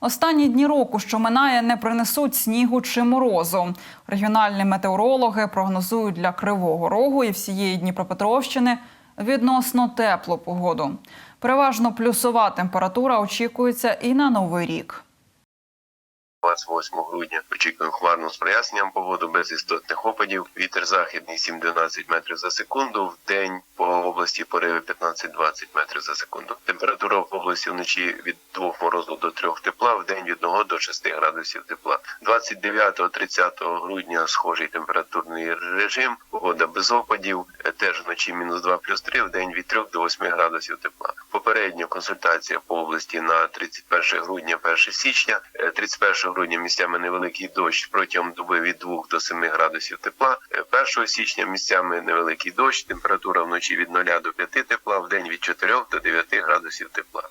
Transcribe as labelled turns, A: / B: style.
A: Останні дні року, що минає, не принесуть снігу чи морозу. Регіональні метеорологи прогнозують для Кривого Рогу і всієї Дніпропетровщини відносно теплу погоду. Переважно плюсова температура очікується і на новий рік.
B: 28 грудня очікуємо хмарну з проясненням погоду без істотних опадів. Вітер західний 7-12 метрів за секунду. В день по області пориви 15-20 метрів за секунду. Температура в області вночі від 2 морозу до 3 тепла, в день від 1 до 6 градусів тепла. 29-30 грудня схожий температурний режим. Погода без опадів. Е, Теж вночі мінус 2 плюс 3, в день від 3 до 8 градусів тепла. Попередньо консультація по області на 31 грудня, 1 січня. Е, 31 грудня місцями невеликий дощ протягом доби від 2 до 7 градусів тепла. Е, 1 січня місцями невеликий дощ, температура вночі від 0 до 5 тепла, в день від 4 до 9 градусів тепла.